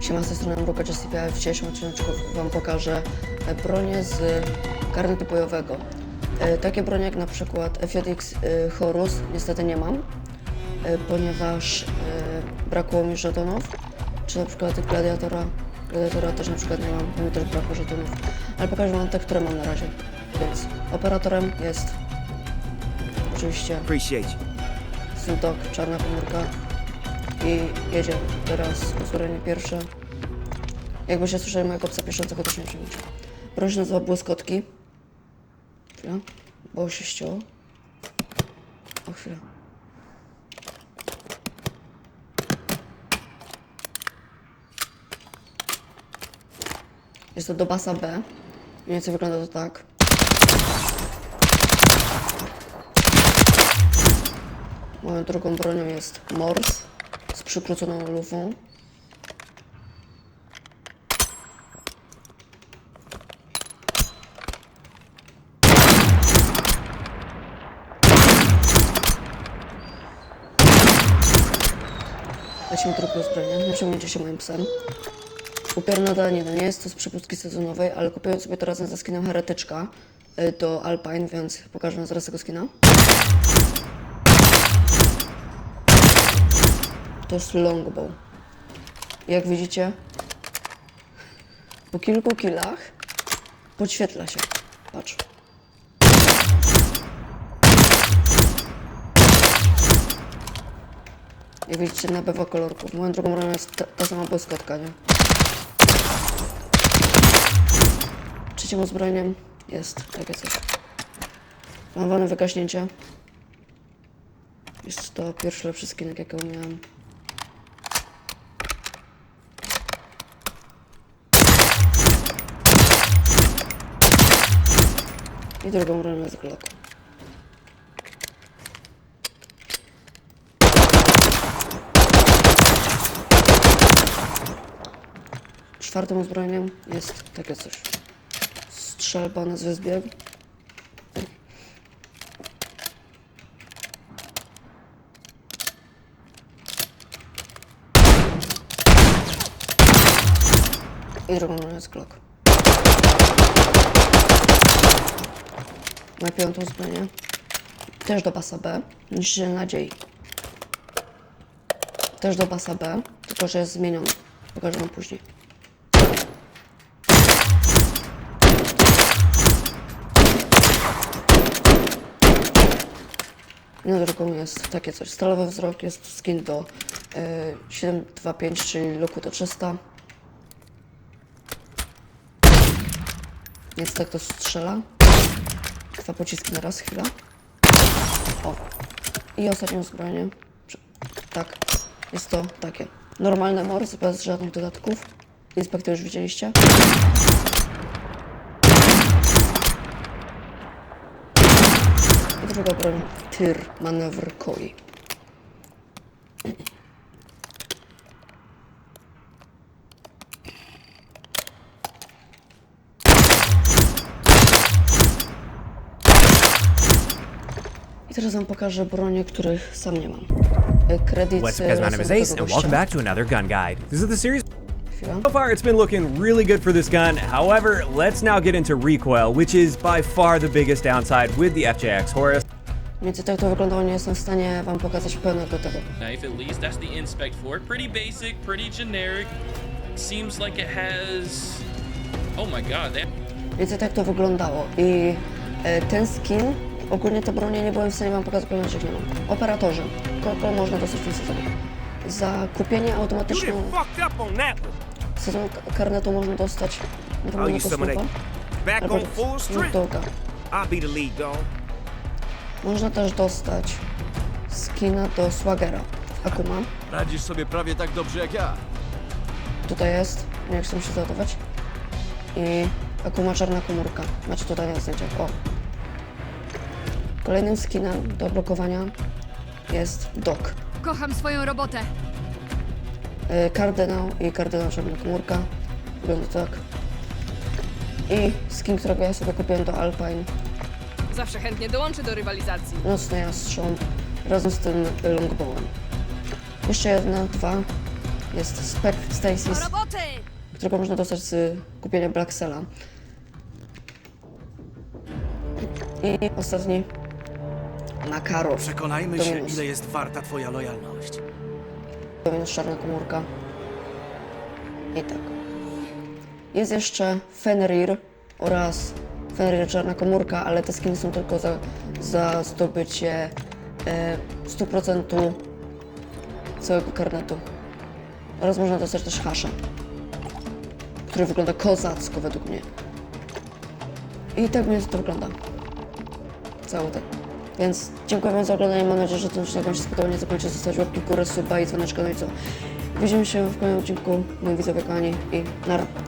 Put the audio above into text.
Siema, z tej strony Mruka Justify. W dzisiejszym odcinku Wam pokażę e, bronię z karnetu bojowego. E, Takie bronie jak na przykład FJX e, Horus niestety nie mam, e, ponieważ e, brakło mi żetonów, czy na przykład Gladiatora. Gladiatora też na przykład nie mam, bo mi też brakło żetonów. Ale pokażę Wam te, które mam na razie. Więc operatorem jest oczywiście. Sudok, czarna komórka i jedzie teraz uzbrojenie pierwsze. Jakbyście słyszeli mojego psa piszącego, to się nie przejmujcie. Broń się nazywa Błyskotki. Chwila, bo się ścięło. O chwilę. Jest to do basa B. Mniej więcej wygląda to tak. Moją drugą bronią jest Mors z przykróconą lufą. Lecimy drugie uzbrojenie. Nie się moim psem. Upiorna danina. Nie jest to z przepustki sezonowej, ale kupiłem sobie to razem ze skinem Heretyczka y, do Alpine, więc pokażę zaraz tego skina. To jest longbow. Jak widzicie, po kilku killach podświetla się. Patrz. Jak widzicie, nabywa kolorków. Moją drugą bronią jest ta, ta sama błyskotka, nie? Trzecim uzbrojeniem jest takie coś. Mam wolne wygaśnięcie. Jest to pierwszy lepszy skinek, jakiego miałem. I drugą bronią jest Glock. Czwartym uzbrojeniem jest takie coś. Strzelba na zbieg. I drugą bronią jest Glock. Na piątą uzbrojenie. Też do basa B. Niszczyciel nadziei. Też do basa B, tylko że jest zmieniony. Pokażę wam później. Na drugą jest takie coś. Stalowy wzrok jest skin do y, 725, czyli luku do 300. Więc tak to strzela. Dwa pociski na raz, chwila. O. I ostatnie uzbrojenie. Prze- Tak. Jest to takie. Normalne mors, bez żadnych dodatków. Inspektor już widzieliście. I druga broń. Tyr, manewr koi. I teraz wam pokażę bronie, których sam nie mam. E, Kredyt What's up guys, my name is Ace, and welcome back to another gun guide. This is the series. So far, it's been looking really good for this gun. However, let's now get into recoil, which is by far the biggest downside with the FJX Horus. Więcej tak to wyglądało, nie jestem w stanie wam pokazać pełnego tego. knife at least. That's the inspect for it. Pretty basic, pretty generic. Seems like it has. Oh my god, that. Więc tak to wyglądało. I e, ten skin, ogólnie te bronie nie byłem w stanie wam pokazać, ponieważ ich nie mam. Operatorzy. Kogo można dostać w tym sezonie? Za kupienie automatyczną done fucked up on that one. sezon k- karnetu można dostać Oh, normalnego of słupa. albo on full strength. doga. I'll be the lead dog. Można też dostać skina do Swagera. Akuma. Radzisz sobie prawie tak dobrze jak ja. Tutaj jest, nie jak chcę się załadować. I Akuma czarna komórka. Macie tutaj na zdjęciach. O. Kolejnym skinem do blokowania jest Dok. Kocham swoją robotę. Y, Kardynał i kardynał czarna komórka. Wygląda tak. I skin, którego ja sobie kupiłem do Alpine. Zawsze chętnie dołączę do rywalizacji. Nocny jastrząb razem z tym longbowem. Jeszcze jedna, dwa. jest Spec Stasis, roboty! którego można dostać z kupienia Blacksela. I ostatni Makarow. Przekonajmy To się, minus. ile jest warta twoja lojalność. To jest czarna komórka. I tak. Jest jeszcze Fenrir oraz Fenrir czarna komórka, ale te skiny są tylko za, za zdobycie e, 100% całego karnetu. Oraz można dostać też hasza, który wygląda kozacko według mnie. I tak mniej więcej to wygląda. Cały ten. Więc dziękuję Wam za oglądanie. Mam nadzieję, że ten odcinek Wam się spodobał. Nie zapomnijcie zostawić łapki w górę, suba i dzwoneczka. No i co? Widzimy się w kolejnym odcinku. Moi widzowie, kochani. I nara.